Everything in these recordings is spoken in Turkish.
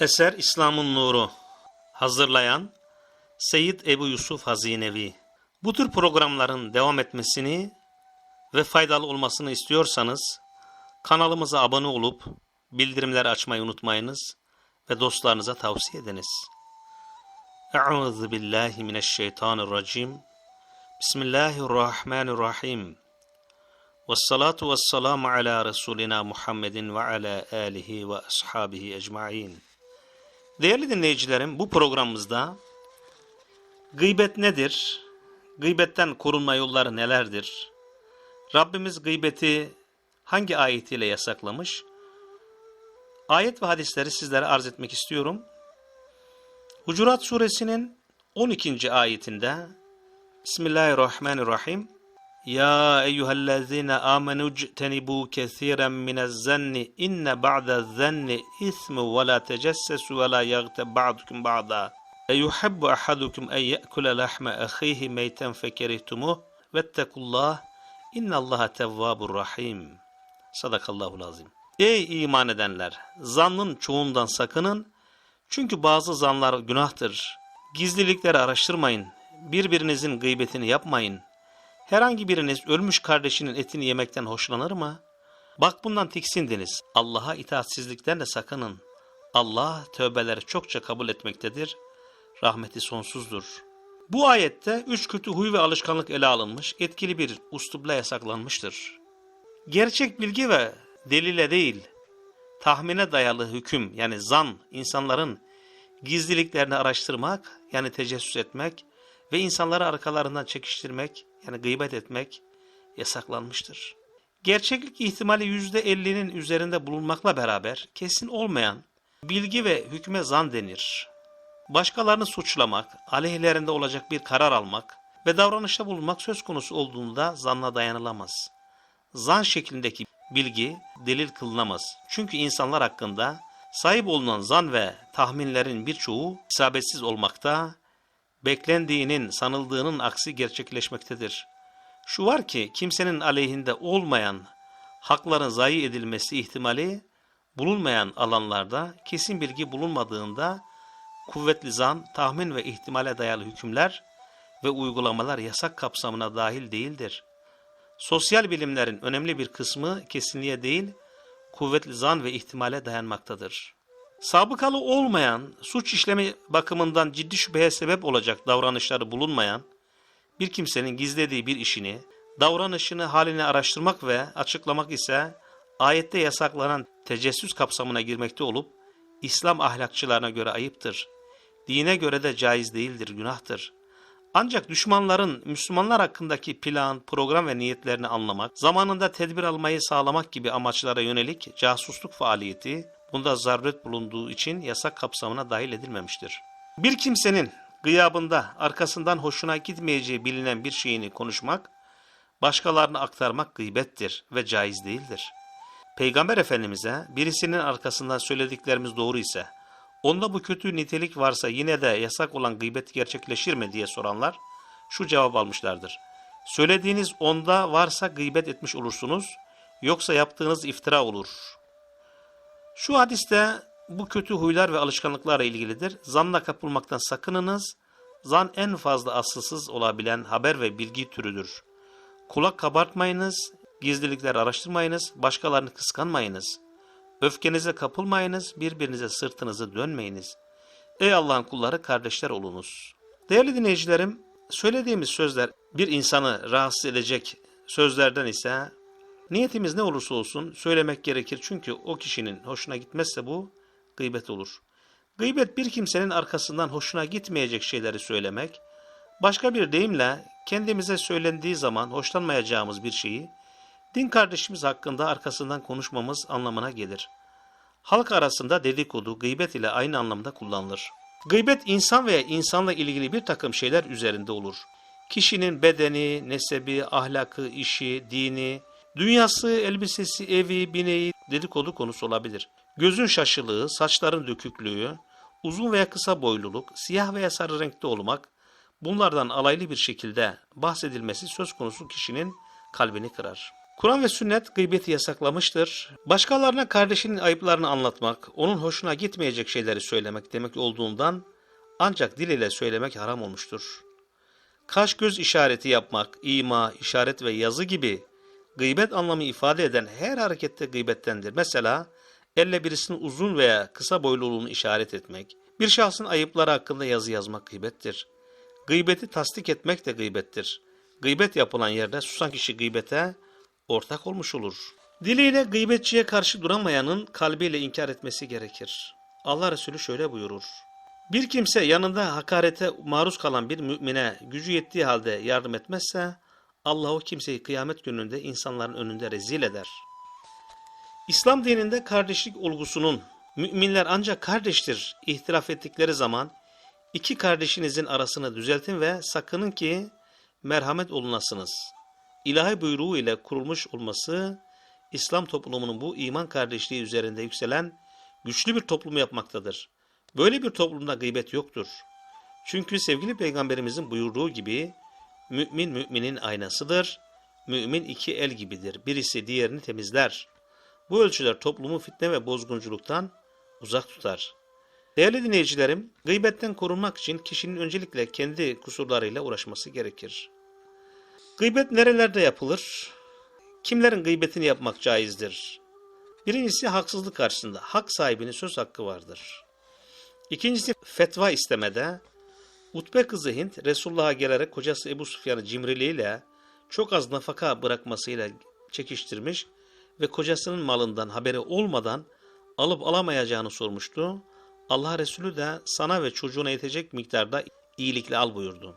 Eser İslam'ın Nuru Hazırlayan Seyyid Ebu Yusuf Hazinevi Bu tür programların devam etmesini ve faydalı olmasını istiyorsanız kanalımıza abone olup bildirimleri açmayı unutmayınız ve dostlarınıza tavsiye ediniz. Euzu billahi mineşşeytanirracim. Bismillahirrahmanirrahim. Vessalatu vesselamu ala Resulina Muhammedin ve ala alihi ve ashabihi ecmain. Değerli dinleyicilerim bu programımızda gıybet nedir? Gıybetten korunma yolları nelerdir? Rabbimiz gıybeti hangi ayetiyle yasaklamış? Ayet ve hadisleri sizlere arz etmek istiyorum. Hucurat suresinin 12. ayetinde Bismillahirrahmanirrahim Ya eyyühellezine amenu ctenibu kethiren minezzanni inne ba'dezzanni ismu ve la tecessesu ve la yagteb ba'dukum ba'da Eyuhibbu ahadukum en ye'kule lahme ahihi meyten fekerihtumuh vettekullah innallaha tevvabur rahim Sadakallahu lazim. Ey iman edenler! Zannın çoğundan sakının. Çünkü bazı zanlar günahtır. Gizlilikleri araştırmayın. Birbirinizin gıybetini yapmayın. Herhangi biriniz ölmüş kardeşinin etini yemekten hoşlanır mı? Bak bundan tiksindiniz. Allah'a itaatsizlikten de sakının. Allah tövbeleri çokça kabul etmektedir. Rahmeti sonsuzdur. Bu ayette üç kötü huy ve alışkanlık ele alınmış, etkili bir uslupla yasaklanmıştır. Gerçek bilgi ve delile değil, tahmine dayalı hüküm yani zan, insanların gizliliklerini araştırmak yani tecessüs etmek ve insanları arkalarından çekiştirmek yani gıybet etmek yasaklanmıştır. Gerçeklik ihtimali %50'nin üzerinde bulunmakla beraber kesin olmayan bilgi ve hükme zan denir. Başkalarını suçlamak, aleyhlerinde olacak bir karar almak ve davranışta bulunmak söz konusu olduğunda zanla dayanılamaz. Zan şeklindeki bilgi delil kılınamaz. Çünkü insanlar hakkında sahip olunan zan ve tahminlerin birçoğu isabetsiz olmakta, beklendiğinin sanıldığının aksi gerçekleşmektedir. Şu var ki kimsenin aleyhinde olmayan hakların zayi edilmesi ihtimali bulunmayan alanlarda kesin bilgi bulunmadığında kuvvetli zan, tahmin ve ihtimale dayalı hükümler ve uygulamalar yasak kapsamına dahil değildir. Sosyal bilimlerin önemli bir kısmı kesinliğe değil, kuvvetli zan ve ihtimale dayanmaktadır. Sabıkalı olmayan, suç işlemi bakımından ciddi şüpheye sebep olacak davranışları bulunmayan, bir kimsenin gizlediği bir işini, davranışını, halini araştırmak ve açıklamak ise ayette yasaklanan tecessüs kapsamına girmekte olup, İslam ahlakçılarına göre ayıptır. Dine göre de caiz değildir, günahtır. Ancak düşmanların Müslümanlar hakkındaki plan, program ve niyetlerini anlamak, zamanında tedbir almayı sağlamak gibi amaçlara yönelik casusluk faaliyeti bunda zaruret bulunduğu için yasak kapsamına dahil edilmemiştir. Bir kimsenin gıyabında arkasından hoşuna gitmeyeceği bilinen bir şeyini konuşmak, başkalarına aktarmak gıybettir ve caiz değildir. Peygamber Efendimiz'e birisinin arkasından söylediklerimiz doğru ise, onda bu kötü nitelik varsa yine de yasak olan gıybet gerçekleşir mi diye soranlar şu cevap almışlardır. Söylediğiniz onda varsa gıybet etmiş olursunuz, yoksa yaptığınız iftira olur. Şu hadiste bu kötü huylar ve alışkanlıklarla ilgilidir. Zanla kapılmaktan sakınınız. Zan en fazla asılsız olabilen haber ve bilgi türüdür. Kulak kabartmayınız, gizlilikler araştırmayınız, başkalarını kıskanmayınız. Öfkenize kapılmayınız, birbirinize sırtınızı dönmeyiniz. Ey Allah'ın kulları kardeşler olunuz. Değerli dinleyicilerim, söylediğimiz sözler bir insanı rahatsız edecek sözlerden ise niyetimiz ne olursa olsun söylemek gerekir. Çünkü o kişinin hoşuna gitmezse bu gıybet olur. Gıybet bir kimsenin arkasından hoşuna gitmeyecek şeyleri söylemek, başka bir deyimle kendimize söylendiği zaman hoşlanmayacağımız bir şeyi din kardeşimiz hakkında arkasından konuşmamız anlamına gelir. Halk arasında dedikodu, gıybet ile aynı anlamda kullanılır. Gıybet insan veya insanla ilgili bir takım şeyler üzerinde olur. Kişinin bedeni, nesebi, ahlakı, işi, dini, dünyası, elbisesi, evi, bineği dedikodu konusu olabilir. Gözün şaşılığı, saçların döküklüğü, uzun veya kısa boyluluk, siyah veya sarı renkte olmak, bunlardan alaylı bir şekilde bahsedilmesi söz konusu kişinin kalbini kırar. Kur'an ve sünnet gıybeti yasaklamıştır. Başkalarına kardeşinin ayıplarını anlatmak, onun hoşuna gitmeyecek şeyleri söylemek demek olduğundan ancak dil ile söylemek haram olmuştur. Kaş göz işareti yapmak, ima, işaret ve yazı gibi gıybet anlamı ifade eden her harekette gıybettendir. Mesela elle birisinin uzun veya kısa boyluluğunu işaret etmek, bir şahsın ayıpları hakkında yazı yazmak gıybettir. Gıybeti tasdik etmek de gıybettir. Gıybet yapılan yerde susan kişi gıybete ortak olmuş olur. Diliyle gıybetçiye karşı duramayanın kalbiyle inkar etmesi gerekir. Allah Resulü şöyle buyurur. Bir kimse yanında hakarete maruz kalan bir mümine gücü yettiği halde yardım etmezse Allah o kimseyi kıyamet gününde insanların önünde rezil eder. İslam dininde kardeşlik olgusunun müminler ancak kardeştir ihtilaf ettikleri zaman iki kardeşinizin arasını düzeltin ve sakının ki merhamet olunasınız. İlahi buyruğu ile kurulmuş olması İslam toplumunun bu iman kardeşliği üzerinde yükselen güçlü bir toplumu yapmaktadır. Böyle bir toplumda gıybet yoktur. Çünkü sevgili peygamberimizin buyurduğu gibi mümin müminin aynasıdır. Mümin iki el gibidir. Birisi diğerini temizler. Bu ölçüler toplumu fitne ve bozgunculuktan uzak tutar. Değerli dinleyicilerim, gıybetten korunmak için kişinin öncelikle kendi kusurlarıyla uğraşması gerekir. Gıybet nerelerde yapılır? Kimlerin gıybetini yapmak caizdir? Birincisi haksızlık karşısında hak sahibinin söz hakkı vardır. İkincisi fetva istemede Utbe kızı Hint Resulullah'a gelerek kocası Ebu Sufyan'ı cimriliğiyle çok az nafaka bırakmasıyla çekiştirmiş ve kocasının malından haberi olmadan alıp alamayacağını sormuştu. Allah Resulü de sana ve çocuğuna yetecek miktarda iyilikle al buyurdu.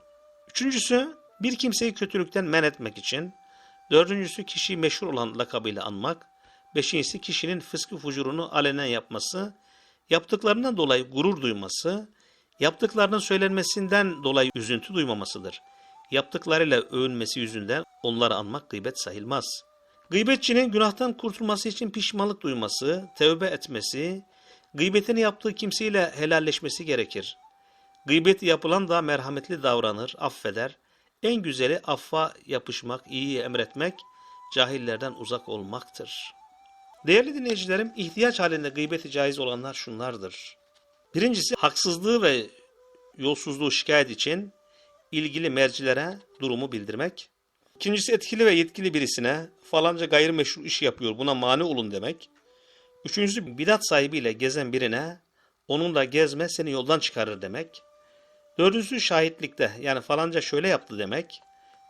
Üçüncüsü bir kimseyi kötülükten men etmek için. Dördüncüsü kişiyi meşhur olan lakabıyla anmak. Beşincisi kişinin fıskı fucurunu alenen yapması. Yaptıklarından dolayı gurur duyması. Yaptıklarının söylenmesinden dolayı üzüntü duymamasıdır. Yaptıklarıyla övünmesi yüzünden onları anmak gıybet sayılmaz. Gıybetçinin günahtan kurtulması için pişmanlık duyması, tevbe etmesi, gıybetini yaptığı kimseyle helalleşmesi gerekir. Gıybet yapılan da merhametli davranır, affeder. En güzeli affa yapışmak, iyiyi emretmek, cahillerden uzak olmaktır. Değerli dinleyicilerim, ihtiyaç halinde gıybeti caiz olanlar şunlardır. Birincisi haksızlığı ve yolsuzluğu şikayet için ilgili mercilere durumu bildirmek. İkincisi etkili ve yetkili birisine falanca gayrimeşru iş yapıyor buna mani olun demek. Üçüncüsü bidat sahibiyle gezen birine onunla gezme seni yoldan çıkarır demek. Dördüncüsü şahitlikte yani falanca şöyle yaptı demek.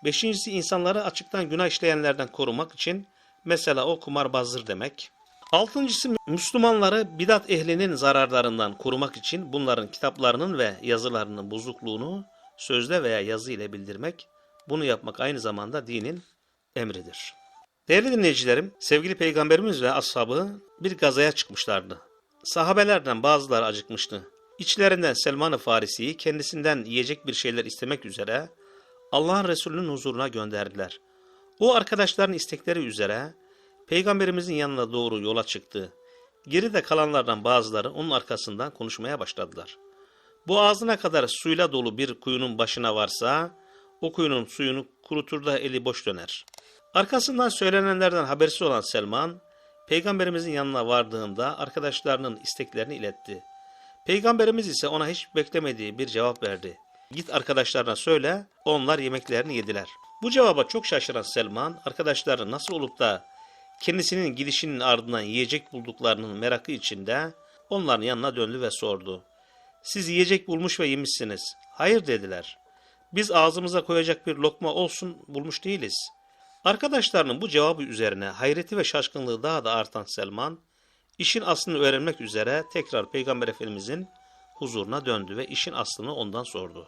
Beşincisi insanları açıktan günah işleyenlerden korumak için mesela o kumarbazdır demek. Altıncısı Müslümanları bidat ehlinin zararlarından korumak için bunların kitaplarının ve yazılarının bozukluğunu sözle veya yazı ile bildirmek. Bunu yapmak aynı zamanda dinin emridir. Değerli dinleyicilerim, sevgili peygamberimiz ve ashabı bir gazaya çıkmışlardı. Sahabelerden bazıları acıkmıştı. İçlerinden Selman-ı Farisi'yi kendisinden yiyecek bir şeyler istemek üzere Allah'ın Resulü'nün huzuruna gönderdiler. O arkadaşların istekleri üzere Peygamberimizin yanına doğru yola çıktı. Geride kalanlardan bazıları onun arkasından konuşmaya başladılar. Bu ağzına kadar suyla dolu bir kuyunun başına varsa, o kuyunun suyunu kurutur da eli boş döner. Arkasından söylenenlerden habersiz olan Selman, Peygamberimizin yanına vardığında arkadaşlarının isteklerini iletti. Peygamberimiz ise ona hiç beklemediği bir cevap verdi. Git arkadaşlarına söyle, onlar yemeklerini yediler. Bu cevaba çok şaşıran Selman, arkadaşları nasıl olup da kendisinin gidişinin ardından yiyecek bulduklarının merakı içinde onların yanına döndü ve sordu. Siz yiyecek bulmuş ve yemişsiniz. Hayır dediler. Biz ağzımıza koyacak bir lokma olsun bulmuş değiliz. Arkadaşlarının bu cevabı üzerine hayreti ve şaşkınlığı daha da artan Selman, işin aslını öğrenmek üzere tekrar Peygamber Efendimizin huzuruna döndü ve işin aslını ondan sordu.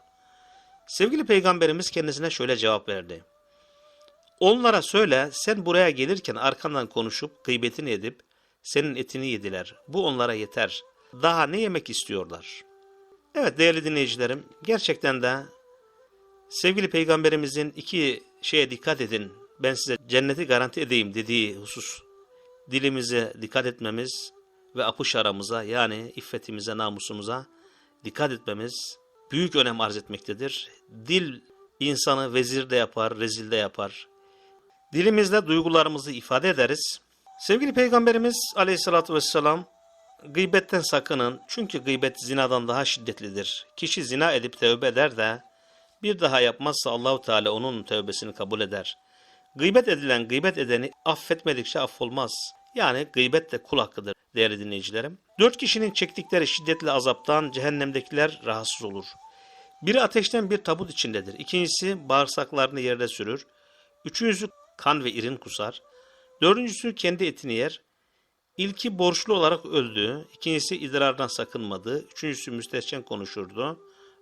Sevgili Peygamberimiz kendisine şöyle cevap verdi. Onlara söyle sen buraya gelirken arkandan konuşup gıybetini edip senin etini yediler. Bu onlara yeter. Daha ne yemek istiyorlar? Evet değerli dinleyicilerim gerçekten de sevgili peygamberimizin iki şeye dikkat edin. Ben size cenneti garanti edeyim dediği husus dilimize dikkat etmemiz ve apış aramıza yani iffetimize namusumuza dikkat etmemiz büyük önem arz etmektedir. Dil insanı vezir de yapar, rezil de yapar. Dilimizle duygularımızı ifade ederiz. Sevgili Peygamberimiz aleyhissalatü vesselam gıybetten sakının çünkü gıybet zinadan daha şiddetlidir. Kişi zina edip tövbe eder de bir daha yapmazsa Allahu Teala onun tövbesini kabul eder. Gıybet edilen gıybet edeni affetmedikçe affolmaz. Yani gıybet de kul hakkıdır değerli dinleyicilerim. Dört kişinin çektikleri şiddetli azaptan cehennemdekiler rahatsız olur. Biri ateşten bir tabut içindedir. İkincisi bağırsaklarını yerde sürür. Üçüncüsü kan ve irin kusar. Dördüncüsü kendi etini yer. İlki borçlu olarak öldü. İkincisi idrardan sakınmadı. Üçüncüsü müstehcen konuşurdu.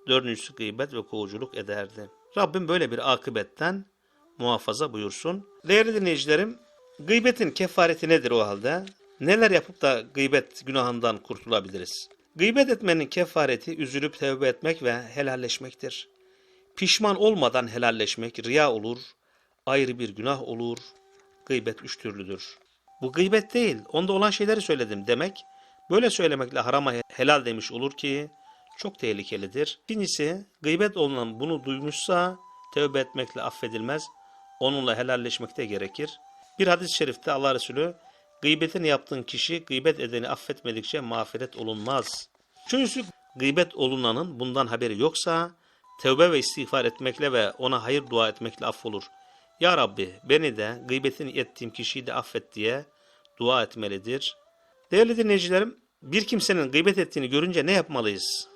Dördüncüsü gıybet ve kovuculuk ederdi. Rabbim böyle bir akıbetten muhafaza buyursun. Değerli dinleyicilerim, gıybetin kefareti nedir o halde? Neler yapıp da gıybet günahından kurtulabiliriz? Gıybet etmenin kefareti üzülüp tevbe etmek ve helalleşmektir. Pişman olmadan helalleşmek riya olur, ayrı bir günah olur. Gıybet üç türlüdür. Bu gıybet değil, onda olan şeyleri söyledim demek, böyle söylemekle harama helal demiş olur ki çok tehlikelidir. İkincisi, gıybet olunan bunu duymuşsa tevbe etmekle affedilmez, onunla helalleşmek de gerekir. Bir hadis-i şerifte Allah Resulü, gıybetini yaptığın kişi gıybet edeni affetmedikçe mağfiret olunmaz. Üçüncüsü, gıybet olunanın bundan haberi yoksa, tevbe ve istiğfar etmekle ve ona hayır dua etmekle affolur. Ya Rabbi beni de gıybetini ettiğim kişiyi de affet diye dua etmelidir. Değerli dinleyicilerim, bir kimsenin gıybet ettiğini görünce ne yapmalıyız?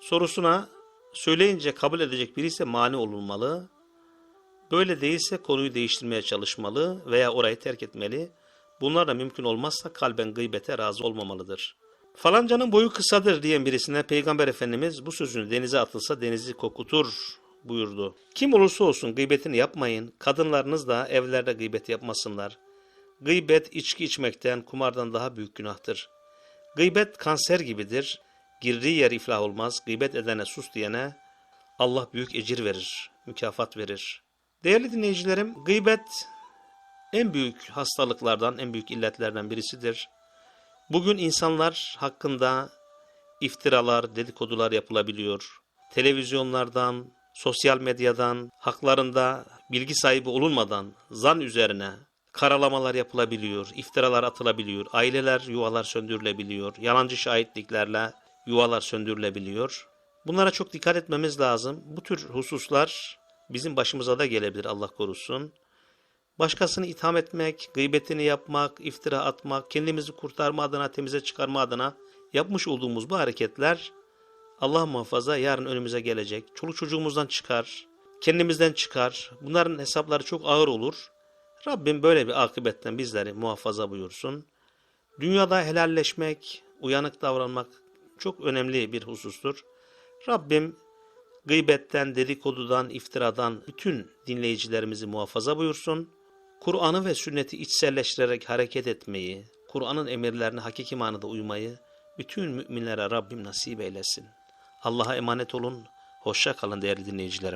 Sorusuna söyleyince kabul edecek biri ise mani olunmalı. Böyle değilse konuyu değiştirmeye çalışmalı veya orayı terk etmeli. Bunlar da mümkün olmazsa kalben gıybete razı olmamalıdır. Falancanın boyu kısadır diyen birisine Peygamber Efendimiz bu sözünü denize atılsa denizi kokutur buyurdu. Kim olursa olsun gıybetini yapmayın. Kadınlarınız da evlerde gıybet yapmasınlar. Gıybet içki içmekten, kumardan daha büyük günahtır. Gıybet kanser gibidir. Girdiği yer iflah olmaz. Gıybet edene sus diyene Allah büyük ecir verir, mükafat verir. Değerli dinleyicilerim, gıybet en büyük hastalıklardan, en büyük illetlerden birisidir. Bugün insanlar hakkında iftiralar, dedikodular yapılabiliyor. Televizyonlardan, sosyal medyadan, haklarında bilgi sahibi olunmadan zan üzerine karalamalar yapılabiliyor, iftiralar atılabiliyor, aileler, yuvalar söndürülebiliyor, yalancı şahitliklerle yuvalar söndürülebiliyor. Bunlara çok dikkat etmemiz lazım. Bu tür hususlar bizim başımıza da gelebilir Allah korusun. Başkasını itham etmek, gıybetini yapmak, iftira atmak, kendimizi kurtarma adına, temize çıkarma adına yapmış olduğumuz bu hareketler Allah muhafaza yarın önümüze gelecek. Çoluk çocuğumuzdan çıkar, kendimizden çıkar. Bunların hesapları çok ağır olur. Rabbim böyle bir akıbetten bizleri muhafaza buyursun. Dünyada helalleşmek, uyanık davranmak çok önemli bir husustur. Rabbim gıybetten, dedikodudan, iftiradan bütün dinleyicilerimizi muhafaza buyursun. Kur'an'ı ve sünneti içselleştirerek hareket etmeyi, Kur'an'ın emirlerine hakiki manada uymayı bütün müminlere Rabbim nasip eylesin. Allah'a emanet olun. Hoşça kalın değerli dinleyicilerim.